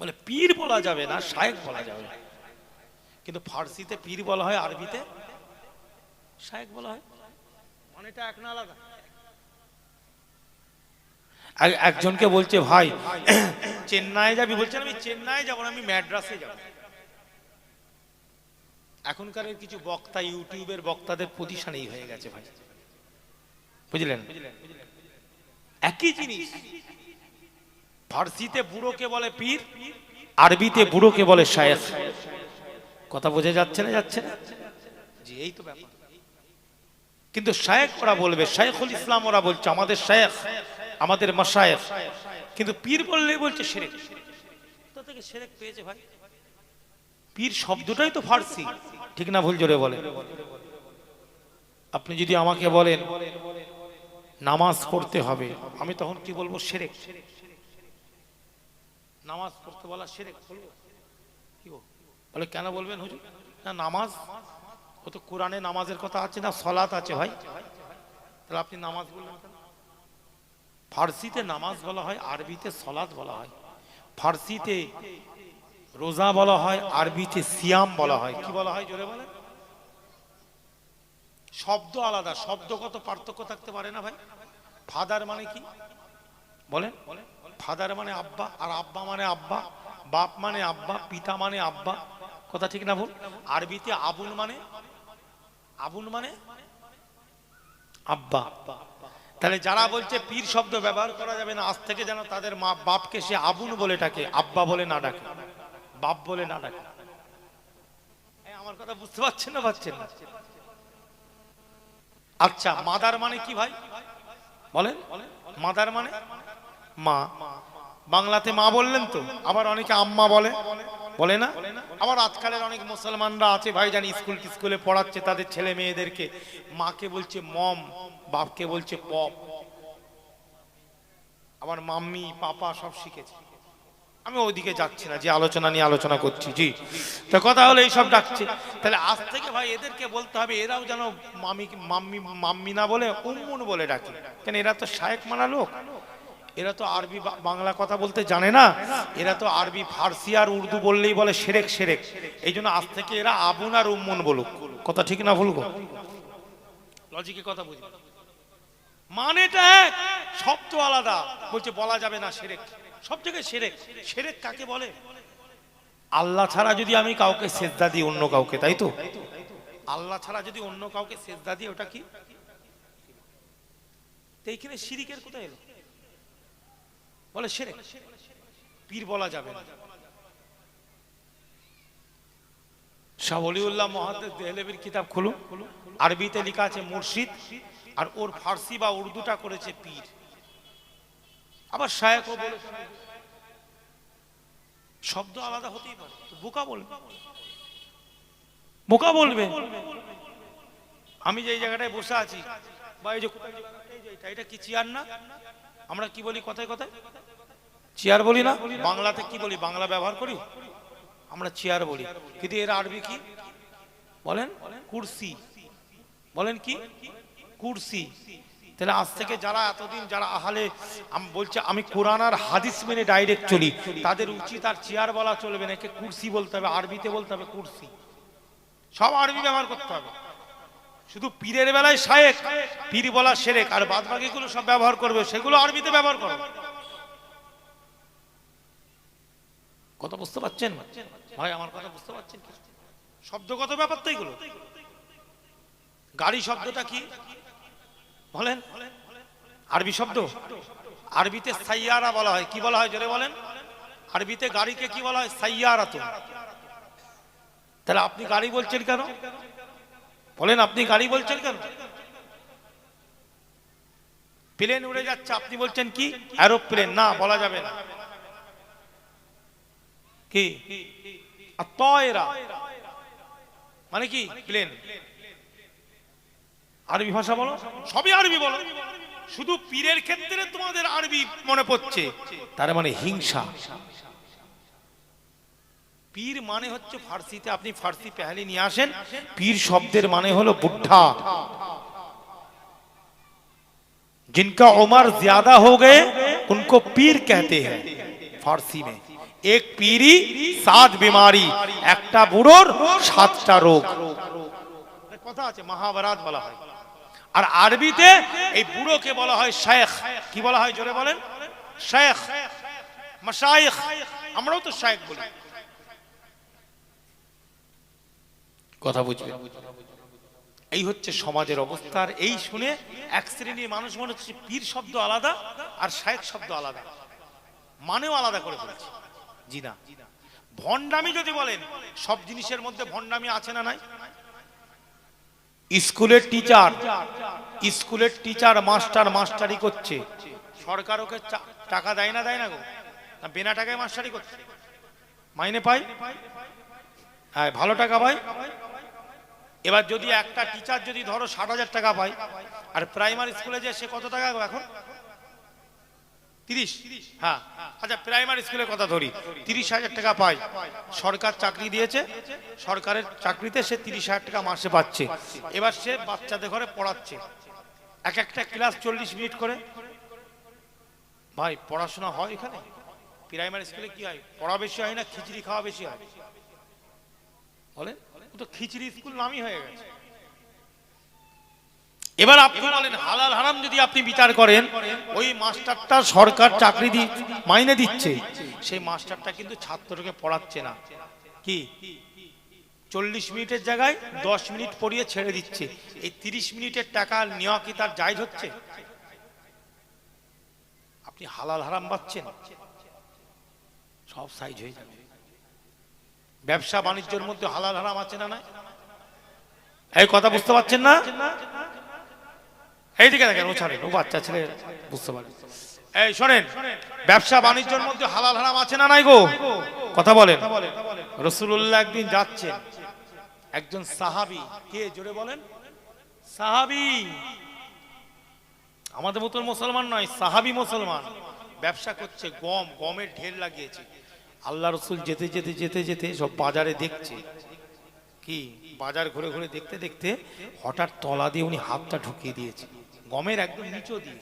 বলে পীর বলা যাবে না শায়েক বলা যাবে। কিন্তু ফার্সিতে পীর বলা হয় আরবিতে শায়েক বলা হয়। মানেটা এক না আলাদা। একজনকে বলছে ভাই চেন্নাই যাবি? বলছেন আমি চেন্নাই যাব না আমি ম্যাড্রাসে যাব। এখনকার কিছু বক্তা ইউটিউবের বক্তাদের এই হয়ে গেছে ভাই। বুঝলেন? একই জিনিস। ফার্সিতে বুড়োকে বলে পীর, আরবিতে বুড়োকে বলে শায়েখ। কথা বোঝা যাচ্ছে না যাচ্ছে না? এই তো ব্যাপার। কিন্তু শায়েখ ওরা বলবে, শায়েখুল ইসলাম ওরা বলছে, আমাদের শায়েখ, আমাদের মাসায়েখ কিন্তু পীর বললেই বলছে সেরেক। থেকে সেরেক পেয়েছে ভাই? পীর শব্দটাই তো ফার্সি। ঠিক না ভুল জোরে বলে আপনি যদি আমাকে বলেন, নামাজ পড়তে হবে, আমি তখন কি বলব? সেরেক। নামাজ পড়তে বলা সেরে কি? বলে, কেন বলবেন হুজুর? না, নামাজ, ও তো কোরআনে নামাজের কথা আছে না সলাত আছে ভাই। তাহলে আপনি নামাজ বললেন ফার্সিতে নামাজ বলা হয়, আরবিতে সলাৎ বলা হয়। ফার্সিতে রোজা বলা হয়, আরবিতে সিয়াম বলা হয়। কি বলা হয়, জোরে বলেন? শব্দ আলাদা, শব্দগত পার্থক্য থাকতে পারে না ভাই। ফাদার মানে কি? বলেন বলেন। ফাদার মানে আব্বা, আর আব্বা মানে আব্বা, বাপ মানে আব্বা, পিতা মানে আব্বা। কথা ঠিক না ভুল? আরবিতে আবুল মানে? আবুল মানে? আব্বা। তাহলে যারা বলছে পীর শব্দ ব্যবহার করা যাবে না, আজ থেকে যেন তাদের মা বাপকে সে আবুন বলে ডাকে, আব্বা বলে না ডাকে, বাপ বলে না ডাকে। আমার কথা বুঝতে পারছেন না পাচ্ছেন না? আচ্ছা মাদার মানে কি ভাই? বলেন। মাদার মানে? মা। বাংলাতে মা বললেন তো, আবার অনেকে আম্মা বলে। বলে না? আবার আজকালের অনেক মুসলমানরা আছে ভাই জানি স্কুল স্কুলে পড়াচ্ছে তাদের ছেলে মেয়েদেরকে। মাকে বলছে মম, বাপকে বলছে পপ। আবার মাম্মি, পাপা সব শিখেছে। আমি ওইদিকে যাচ্ছি না, যে আলোচনা নিয়ে আলোচনা করছি। জি। তো কথা হলো এইসব ডাকছে। তাহলে আজ থেকে ভাই এদেরকে বলতে হবে, এরাও যেন মামি, মাম্মি মাম্মি না বলে, উম্মুন বলে ডাকে। কেন এরা তো শায়েক মানা লোক। এরা তো আরবি বাংলা কথা বলতে জানে না। এরা তো আরবি, ফার্সি আর উর্দু বললেই বলে সেরেক সেরেক। এই জন্য আজ থেকে এরা আবুন আর উম্মুন বলুক। কথা ঠিক না ভুলবো লজিকে কথা বুঝি। মানেটা এক, শব্দ আলাদা। বলছে, বলা যাবে না সেরেক। সব জায়গায় সেরেক। সেরেক কাকে বলে? আল্লাহ ছাড়া যদি আমি কাউকে সেজদা দিই, অন্য কাউকে, তাই তো? আল্লাহ ছাড়া যদি অন্য কাউকে সেজদা দিই, ওটা কি? এইখানে শিরিকের কোথায় এলো? বলে সেরেক পীর বলা যাবে না। শাহ অলিউল্লাহ মহাদ্দেস দেহলেবির কিতাব খুলুন। আরবিতে লেখা আছে মুর্শিদ, আর ওর ফার্সি বা উর্দুটা করেছে পীর। আবার শায়কও বলেছে শব্দ আলাদা হতেই পারে। বোকা বলবে বোকা বলবে। আমি যে জায়গাটায় বসে আছি, বা এই যে এটা কি চেয়ার না? আমরা কি বলি কথায় কথায়? চেয়ার বলি না? বাংলাতে কি বলি? বাংলা ব্যবহার করি? আমরা চেয়ার বলি। কিন্তু এর আরবি কি? বলেন, কুরসি। বলেন কি? কুরসি। তাহলে আজ থেকে যারা এতদিন যারা আহালে, আম- বলছে, আমি কোরআন আর হাদিস মেনে ডাইরেক্ট চলি, তাদের উচিত আর চেয়ার বলা চলবে না। একে কুরসি বলতে হবে, আরবিতে বলতে হবে কুরসি। সব আরবি ব্যবহার করতে হবে। শুধু পীরের বেলায় শায়েক, পীর বলা সেরেক, আর বাদ বাকিগুলো সব ব্যবহার করবে, সেগুলো আরবিতে ব্যবহার করো কথা বুঝতে পারছেন? ভাই, আমার কথা বুঝতে পারছেন শব্দগত ব্যাপার তো এগুলো। গাড়ি শব্দটা কি? বলেন। আরবি শব্দ? আরবিতে সাইয়ারা বলা হয়। কি বলা হয়, জোরে বলেন? আরবিতে গাড়িকে কি বলা হয়? সাইয়ারা তো তাহলে আপনি গাড়ি বলছেন কেন? বলেন, আপনি গাড়ি বলছেন কেন? প্লেন উড়ে যাচ্ছে, আপনি বলছেন কি? অ্যারোপ্লেন না, বলা যাবে না। কি? মানে কি? প্লেন। আরবি ভাষা বলো? সবই আরবি বলো। শুধু পীরের ক্ষেত্রে তোমাদের আরবি মনে পড়ছে। তার মানে হিংসা। পীর মানে হচ্ছে ফার্সিতে আপনি ফার্সি পেহালি নিয়ে আসেন পীর শব্দের মানে হলো বুদ্ধা जिनका उम्र ज्यादा हो गए उनको पीर कहते हैं फारसी में এক পিরি সাত বিমারি একটা বুড়োর সাতটা রোগ কথা আছে মহাভারত বলা হয় আর আরবিতে এই বুড়োকে বলা হয় শেখ কি বলা হয় জোরে বলেন শেখ মাশাইখ আমরাও তো শেখ বলি কথা বুঝবে। এই হচ্ছে সমাজের অবস্থার এই শুনে এক শ্রেণির মানুষ মনে হচ্ছে পীর শব্দ আলাদা আর শায়েক শব্দ আলাদা। মানেও আলাদা করে ফেলেছে। জি না। ভণ্ডামি যদি বলেন, সব জিনিসের মধ্যে ভণ্ডামি আছে না নাই? স্কুলের টিচার স্কুলের টিচার মাস্টার মাস্টারি করছে। সরকার ওকে টাকা দেয় না দেয় না গো? না বিনা টাকায় মাস্টারি করছে? মাইনে পাই হ্যাঁ ভালো টাকা পাই এবার যদি একটা টিচার যদি ধরো ষাট হাজার টাকা পায়, আর প্রাইমারি স্কুলে যে সে কত টাকা এখন? তিরিশ? হ্যাঁ। আচ্ছা প্রাইমারি স্কুলের কথা ধরি। তিরিশ হাজার টাকা পায়। সরকার চাকরি দিয়েছে। সরকারের চাকরিতে সে তিরিশ হাজার টাকা মাসে পাচ্ছে। এবার সে বাচ্চাদের ঘরে পড়াচ্ছে। এক একটা ক্লাস চল্লিশ মিনিট করে। ভাই, পড়াশোনা হয় এখানে? প্রাইমারি স্কুলে কি হয়? পড়া বেশি হয় না, খিচড়ি খাওয়া বেশি হয়? বলে ও এবার আপনি বলেন, হালাল হারাম যদি আপনি বিচার করেন, ওই মাস্টারটা সরকার চাকরি দি, মাইনে দিচ্ছে। সেই মাস্টারটা কিন্তু ছাত্রকে পড়াচ্ছে না। কি? চল্লিশ মিনিটের জায়গায় দশ মিনিট পড়িয়ে ছেড়ে দিচ্ছে। এই তিরিশ মিনিটের টাকা নেওয়া কি তার জায়জ হচ্ছে? আপনি হালাল হারাম পাচ্ছেন। সব সাইজ হয়ে যাবে। ব্যবসা বাণিজ্যের মধ্যে হালাল হারাম আছে না নাই? এই কথা বুঝতে পারছেন না? এইদিকে দেখেন, ও ছাড়েন, ও বাচ্চা ছেলে, বুঝতে পারে এই শোনেন, ব্যবসা বাণিজ্যের মধ্যে হালাল হারাম আছে না নাই গো? কথা বলেন। রসুল্লাহ একদিন যাচ্ছে একজন সাহাবি, কে জোরে বলেন? সাহাবি। আমাদের মতন মুসলমান নয়, সাহাবি মুসলমান। ব্যবসা করছে, গম, গমের ঢের লাগিয়েছে। আল্লাহ রসুল যেতে যেতে যেতে যেতে সব বাজারে দেখছে। কি? বাজার ঘুরে ঘুরে দেখতে দেখতে হঠাৎ তলা দিয়ে উনি হাতটা ঢুকিয়ে দিয়েছে। গমের একদম নিচো দিয়ে।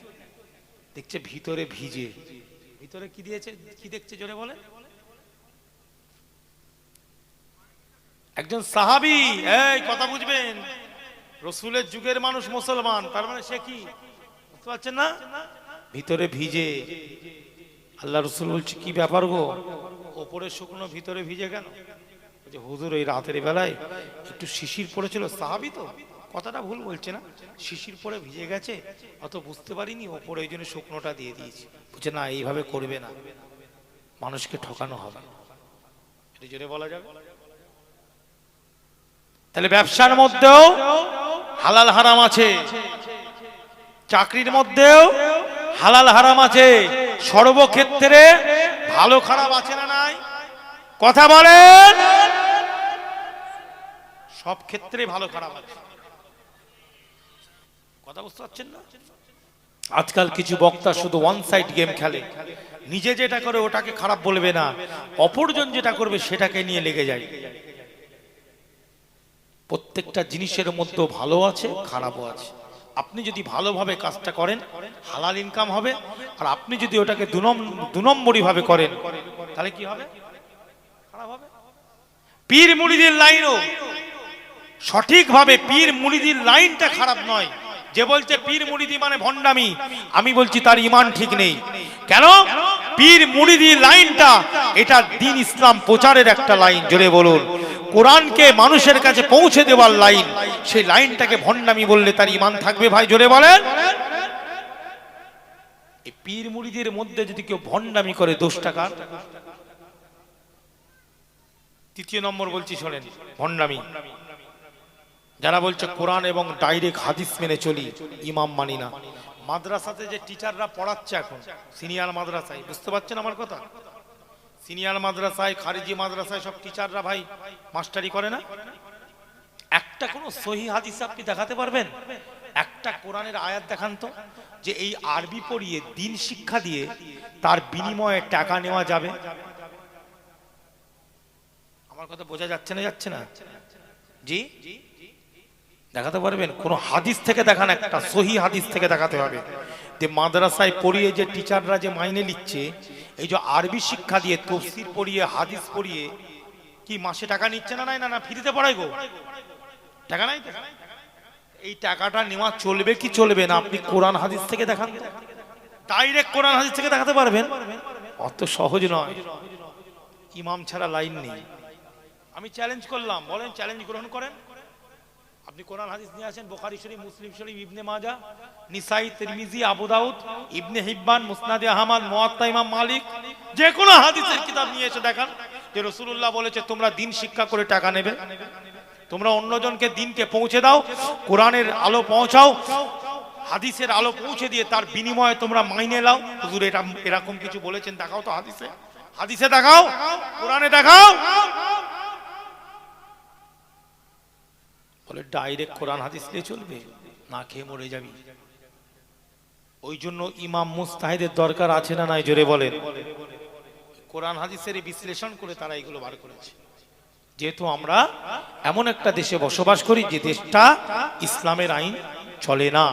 দেখছে ভিতরে ভিজে। ভিতরে কি দিয়েছে? কি দেখছে জোরে বলে? একজন সাহাবি। এই, কথা বুঝবেন? রসুলের যুগের মানুষ মুসলমান। তার মানে সে কি? বুঝতে পারছেন না? ভিতরে ভিজে। আল্লাহ রসুল বলছে, কি ব্যাপার গো? ওপরে শুকনো ভিতরে ভিজে কেন? বলছে, হুজুর এই রাতের বেলায় একটু শিশির পড়েছিল সাহাবি তো? কথাটা ভুল বলছে না। শিশির পরে ভিজে গেছে অত বুঝতে পারিনি ওপরে ওই জন্য শুকনোটা দিয়ে দিয়েছি। বলছে না এইভাবে করবে না। মানুষকে ঠকানো হবে। এটা জোরে বলা যাবে? তাহলে ব্যবসার মধ্যেও হালাল হারাম আছে। চাকরির মধ্যেও হালাল হারাম আছে। সর্বক্ষেত্রে ভালো খারাপ আছে না নাই? কথা বলেন। সব ক্ষেত্রে ভালো খারাপ আছে। কথা বুঝতে পারছেন না? আজকাল কিছু বক্তা শুধু ওয়ান সাইড গেম খেলে। নিজে যেটা করে ওটাকে খারাপ বলবে না। অপরজন যেটা করবে সেটাকে নিয়ে লেগে যায়। প্রত্যেকটা জিনিসের মধ্যে ভালো আছে, খারাপও আছে। আপনি যদি ভালোভাবে কাজটা করেন, হালাল ইনকাম হবে, আর আপনি যদি ওটাকে দু নম্বরই ভাবে করেন, তাহলে কি হবে? পীর মুড়িদের লাইনও সঠিকভাবে পীর মুড়িদির লাইনটা খারাপ নয়। যে বলছে, পীর মুড়িদি মানে ভণ্ডামি। আমি বলছি, তার ইমান ঠিক নেই। কেন? পীর মুড়িদি লাইনটা, এটা দিন ইসলাম প্রচারের একটা লাইন, জোরে বলুন। কোরআনকে মানুষের কাছে পৌঁছে দেওয়ার লাইন, সেই লাইনটাকে ভণ্ডামি বললে তার ইমান থাকবে ভাই, জোরে বলেন। পীর মুড়িদের মধ্যে যদি কেউ ভণ্ডামি করে দোষ টাকা তৃতীয় নম্বর বলছি, শোনেন, ভণ্ডামি। যারা বলছে কোরআন এবং ডাইরেক্ট হাদিস মেনে চলি ইমাম মানি না। মাদ্রাসাতে যে টিচাররা পড়াচ্ছে এখন সিনিয়র মাদ্রাসায়, বুঝতে পারছেন আমার কথা? সিনিয়র মাদ্রাসায়, খারিজি মাদ্রাসায় সব টিচাররা ভাই মাস্টারি করে না? একটা কোনো সহি হাদিস আপনি দেখাতে পারবেন? একটা কোরআনের আয়াত দেখান তো, যে এই আরবি পড়িয়ে দিন শিক্ষা দিয়ে তার বিনিময়ে টাকা নেওয়া যাবে? আমার কথা বোঝা যাচ্ছে না যাচ্ছে না? জি? দেখাতে পারবেন? কোন হাদিস থেকে দেখান একটা, সহি হাদিস থেকে দেখাতে হবে। যে মাদ্রাসায় পড়িয়ে যে টিচাররা যে মাইনে নিচ্ছে, এই যে আরবি শিক্ষা দিয়ে তফসির পড়িয়ে, হাদিস পড়িয়ে, কি মাসে টাকা নিচ্ছে না নাই? না না, ফ্রিতে পড়াই গো। টাকা নাই এই টাকাটা নেওয়া চলবে কি চলবে না? আপনি কোরআন হাদিস থেকে দেখান ডাইরেক্ট কোরআন হাদিস থেকে দেখাতে পারবেন? অত সহজ নয়। ইমাম ছাড়া লাইন নেই। আমি চ্যালেঞ্জ করলাম। বলেন চ্যালেঞ্জ গ্রহণ করেন? আপনি কোরআন হাদিস নিয়ে আসেন, বোখারি শরীফ, মুসলিম শরীফ, ইবনে মাজা, নিসাই, তিরমিজি, আবু দাউদ, ইবনে হিব্বান, মুসনাদে আহমদ, মুয়াত্তা, ইমাম মালিক যে কোনো হাদিসের কিতাব নিয়ে এসে দেখান যে রাসূলুল্লাহ বলেছে, তোমরা দিন শিক্ষা করে টাকা নেবে। তোমরা অন্যজনকে দিনকে পৌঁছে দাও, কোরআনের আলো পৌঁছাও, হাদিসের আলো পৌঁছে দিয়ে তার বিনিময়ে তোমরা মাইনে লাও হুজুর, এটা এরকম কিছু বলেছেন, দেখাও তো হাদিসে। হাদিসে দেখাও, কোরআনে দেখাও। বলে, ডাইরেক্ট কোরআন হাদিস দিয়ে চলবে? না খেয়ে মরে যাবি। ওই জন্য ইমাম মুস্তাহিদের দরকার আছে না নাই, জোরে বলেন। কোরআন হাদিসের বিশ্লেষণ করে তারা এগুলো বার করেছে। যেহেতু আমরা এমন একটা দেশে বসবাস করি যে দেশটা ইসলামের আইন চলে না।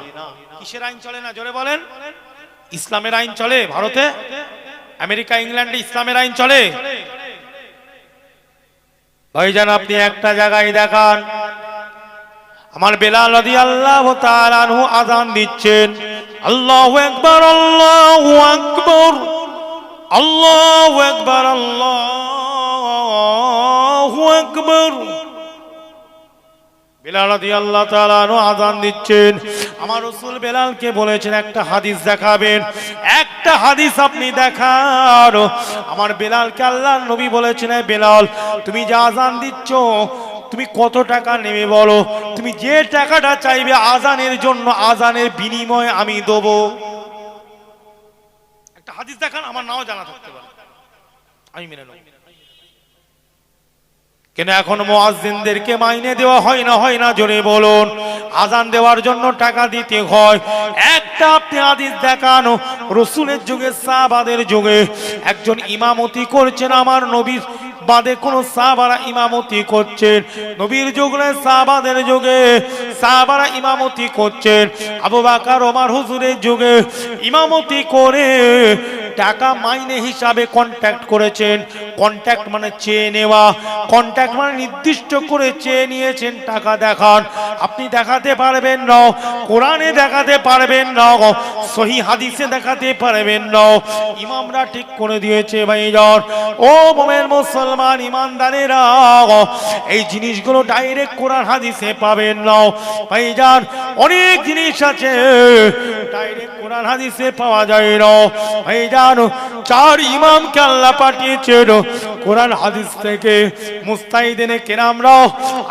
কিসের আইন চলে না, জোরে বলেন? ইসলামের আইন চলে ভারতে? আমেরিকা, ইংল্যান্ডে ইসলামের আইন চলে? ভাইজান, আপনি একটা জায়গায় দেখান। আমার বেলাল রাদি আল্লাহ তাআলাহু আযান দিচ্ছেন। আল্লাহ আকবার আল্লাহ আকবার, আল্লাহু আকবার, আল্লাহু তাআলা আনহু আযান দিচ্ছেন। আমার বেলালকে বলেছেন, একটা হাদিস দেখাবেন। একটা হাদিস আপনি দেখান। আমার বেলালকে আল্লাহর নবী বলেছেন বেলাল, তুমি যা আজান দিচ্ছ তুমি কত টাকা নেবে বলো? তুমি যে টাকাটা চাইবে আজানের জন্য, আজানের বিনিময়ে আমি দেব। একটা হাদিস দেখান, আমার নাও জানা থাকতে পারে। আমি মেনে নেব। কেন এখন মুয়াজ্জিনদেরকে মাইনে দেওয়া হয় না হয় না জোরে বলুন। আজান দেওয়ার জন্য টাকা দিতে হয়। একটা আপনি হাদিস দেখানো, রসুলের যুগে, সাহাবাদের যুগে, একজন ইমামতি করছেন, আমার নবীর বাদে কোন সাহাবারা ইমামতি করছেন। নবীর যুগে সাহাবাদের যুগে, সাহাবারা ইমামতি করছেন। আবু বাকার, ওমার হুজুরের যুগে ইমামতি করে টাকা মাইনে হিসাবে কন্ট্যাক্ট করেছেন। কন্ট্যাক্ট মানে চেয়ে নেওয়া। কন্ট্যাক্ট মানে নির্দিষ্ট করে চেয়ে নিয়েছেন, টাকা দেখান। আপনি দেখাতে পারবেন না, কোরআনে দেখাতে পারবেন না, সহি হাদিসে দেখাতে পারবেন না। ইমামরা ঠিক করে দিয়েছে ভাইজন। ও মোমের মুসলমান, ইমানদারেরা, এই জিনিসগুলো ডাইরেক্ট কোরআন হাদিসে পাবেন না। ভাইজান, অনেক জিনিস আছে ডাইরেক্ট কোরআন হাদিসে পাওয়া যায় না। ভাইজান চার ইমামকে আল্লাহ পাঠিয়েছেন কোরআন হাদিস থেকে মুস্তাহিদিনে কেরামরাও,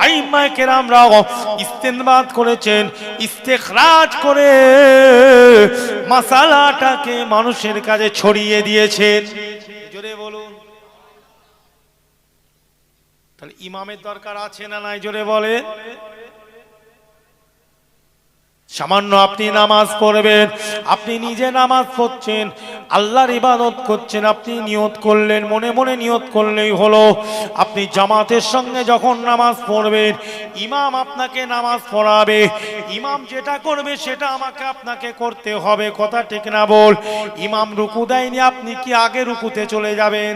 আইম্মায় কেরামরাও ইস্তেনবাদ করেছেন, ইস্তেখরাজ করে মাসালাটাকে মানুষের কাছে ছড়িয়ে দিয়েছেন। জোরে বলুন। তাহলে ইমামের দরকার আছে না নাই? জোরে বলে সামান্য আপনি নামাজ পড়বেন, আপনি নিজে নামাজ পড়ছেন, আল্লাহর ইবাদত করছেন, আপনি নিয়ত করলেন, মনে মনে নিয়ত করলেই হলো। আপনি জামাতের সঙ্গে যখন নামাজ পড়বেন, ইমাম আপনাকে নামাজ পড়াবে, ইমাম যেটা করবে সেটা আমাকে আপনাকে করতে হবে, কথা ঠিক না বল? ইমাম রুকু দেয়নি, আপনি কি আগে রুকুতে চলে যাবেন?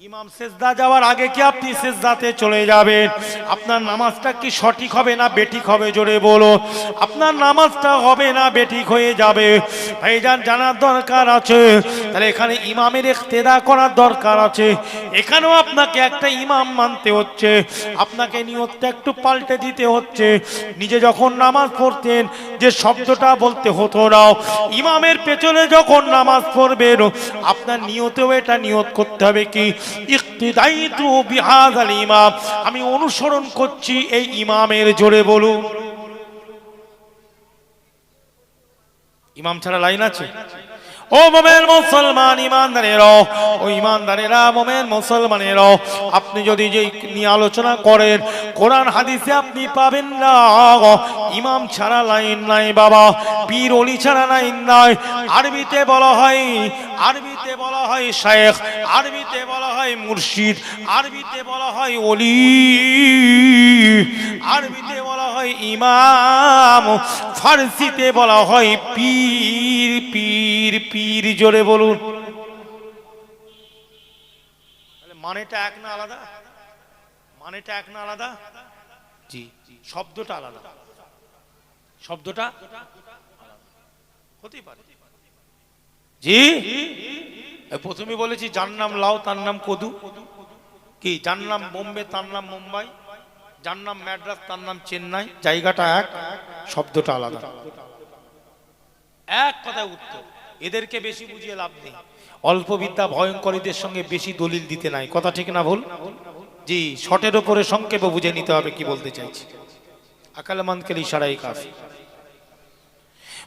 ইমাম সেজদা যাওয়ার আগে কি আপনি সেজদাতে চলে যাবেন? আপনার নামাজটা কি সঠিক হবে না বেঠিক হবে? জোরে বলো। আপনার নামাজটা হবে না বেঠিক হয়ে যাবে। ভাইজান, জানার দরকার আছে। তাহলে এখানে ইমামের ইক্তেদা করার দরকার আছে। এখানেও আপনাকে একটা ইমাম মানতে হচ্ছে। আপনাকে নিয়তটা একটু পাল্টে দিতে হচ্ছে। নিজে যখন নামাজ পড়তেন, যে শব্দটা বলতে হতো না। ইমামের পেছনে যখন নামাজ পড়বেন, আপনার নিয়তেও এটা নিয়ত করতে হবে কি? ইকতিদাইতু বিহাযাল ইমাম। আমি অনুসরণ করছি এই ইমামের জোরে বলুন। ইমাম ছাড়া লাইন আছে? ও মোমেন মুসলমান ইমানদারেরা ও ইমানদারেরা মোমেন মুসলমানেরা আপনি যদি যে নিয়ে আলোচনা করেন, কোরআন হাদিসে আপনি পাবেন না। ইমাম ছাড়া লাইন নাই বাবা, পীর অলি ছাড়া লাইন নাই। আরবিতে বলা হয়, আরবিতে বলা হয় শেখ আরবিতে বলা হয় মুর্শিদ, আরবিতে বলা হয় অলি আরবিতে বলা হয় ইমাম, ফার্সিতে বলা হয় পীর পীর পীর, জোরে বলুন। মানেটা এক না আলাদা? মানেটা এক না আলাদা? জি, শব্দটা আলাদা। শব্দটা হতেই পারে। জি? প্রথমে বলেছি, যার নাম লাও, তার নাম কদু। কি, যার নাম বোম্বে, তার নাম মুম্বাই। যার নাম ম্যাড্রাস, তার নাম চেন্নাই, জায়গাটা এক, শব্দটা আলাদা। এক কথায় উত্তর, এদেরকে বেশি বুঝিয়ে লাভ নেই। অল্প বিদ্যা ভয়ঙ্করীদের সঙ্গে বেশি দলিল দিতে নাই, কথা ঠিক না ভুল? জি, শটের ওপরে সংক্ষেপে বুঝে নিতে হবে কি বলতে চাইছি। আকালমানকে ইশারাই কাফি।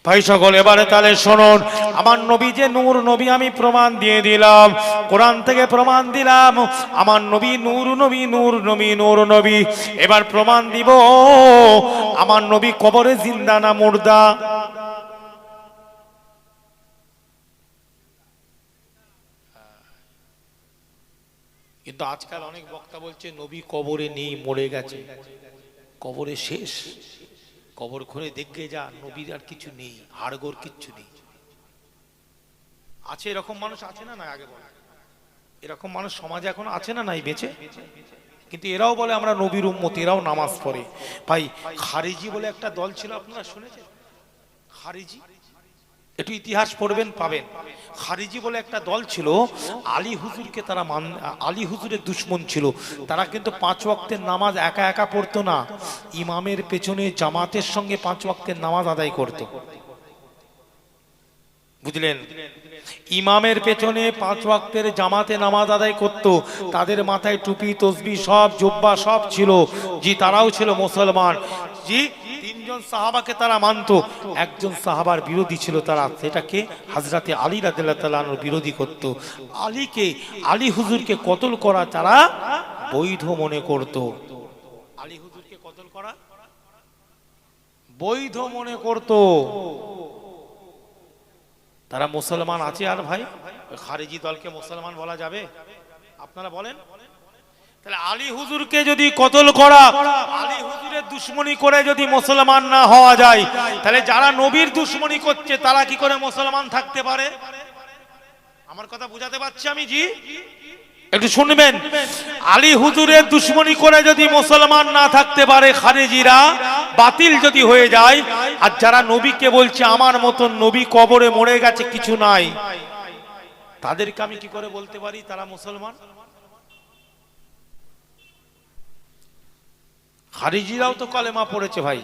ভাই সকল, এবারে তাহলে শুনুন, আমার নবী যে নূর, নবী আমি প্রমাণ দিয়ে দিলাম, কোরআন থেকে প্রমাণ দিলাম, আমার নবী নূর নবী নূর নবী নূর, নবী, এবার প্রমাণ দিব, আমার নবী কবরে জিন্দা না মুর্দা? কিন্তু আজকাল অনেক বক্তা বলছে, নবী কবরে নেই, মরে গেছে। কবরে শেষ। কবর খুঁড়ে দেখে যা, নবীর আর কিছু নেই হাড়গোর কিচ্ছু নেই। আছে এরকম মানুষ, আছে না না আগে বলে। এরকম মানুষ সমাজে এখন আছে না নাই, বেঁচে? কিন্তু এরাও বলে আমরা নবীর উম্মত, এরাও নামাজ পড়ে। ভাই, খারিজি বলে একটা দল ছিল, আপনারা শুনেছেন? খারিজি? একটু ইতিহাস পড়বেন, পাবেন। খারিজি বলে একটা দল ছিল, আলী হুজুরকে তারা মান, আলী হুজুরের দুশ্মন ছিল। তারা কিন্তু পাঁচ ওয়াক্তের নামাজ একা একা পড়তো না। ইমামের পেছনে জামাতের সঙ্গে পাঁচ ওয়াক্তের নামাজ আদায় করত। বুঝলেন? ইমামের পেছনে পাঁচ ওয়াক্তের জামাতে নামাজ আদায় করত। তাদের মাথায় টুপি, তসবি, সব, জুব্বা সব ছিল। জি, তারাও ছিল মুসলমান। জি তিনজন সাহাবাকে তারা মানতো, একজন সাহাবার বিরোধী ছিল তারা, সেটাকে হাজরাতে আলী রাদিল্লাহ বিরোধী করত। আলীকে, আলী হুজুরকে কতল করা তারা বৈধ মনে করত। আলী হুজুরকে কতল করা? বৈধ মনে করত। তারা মুসলমান আছে আর ভাই? খারিজি দলকে মুসলমান বলা যাবে? আপনারা বলেন। তাহলে আলী হুজুরকে যদি কতল করা, আলী হুজুরের দুশ্মনী করে যদি মুসলমান না হওয়া যায়, তাহলে যারা নবীর দুশ্মনী করছে, তারা কি করে মুসলমান থাকতে পারে? আমার কথা বুঝাতে পারছি আমি জি? একটু শুনবেন। আলী হুজুরের দুশ্মনী করে যদি মুসলমান না থাকতে পারে খারেজিরা বাতিল যদি হয়ে যায়, আর যারা নবীকে বলছে, আমার মতন নবী কবরে মরে গেছে, কিছু নাই। তাদেরকে আমি কি করে বলতে পারি, তারা মুসলমান? খারিজিরাও তো কলেমা পড়েছে ভাই।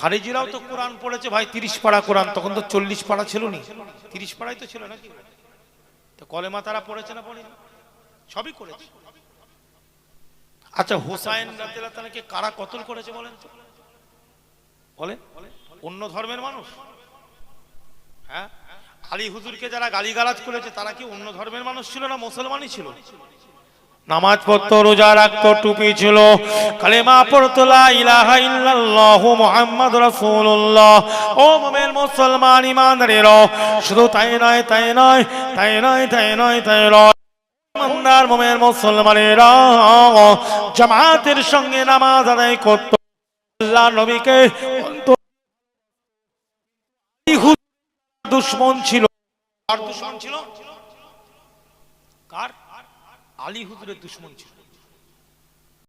খারিজিরাও তো কোরআন পড়েছে ভাই, তিরিশ পাড়া কোরআন, তখন তো চল্লিশ পাড়া ছিল নি তিরিশ পাড়াই তো ছিল নাকি? তো কলেমা তারা পড়েছে না পড়েনি? সবই করেছে। আচ্ছা হুসাইন রাদিয়াল্লাহু কারা কতল করেছে বলেন তো? বলেন। অন্য ধর্মের মানুষ? হ্যাঁ? আলী হুজুরকে যারা গালিগালাজ করেছে, তারা কি অন্য ধর্মের মানুষ ছিল না মুসলমানই ছিল? নামাজ পড়তো রোজা রাখতো, টুপি ছিল। কালেমা পড়তো, লা ও মুমিন মুসলমান শুধু তাই নয় তাই নয় তাই নয় তাই নয়, তাই মুসলমানেরা জামাতের সঙ্গে নামাজ আদায় করত। নবীকে দুশ্মন ছিল। দুশ্মন ছিল? কার? আলী হুজুরের দুশ্মন ছিল।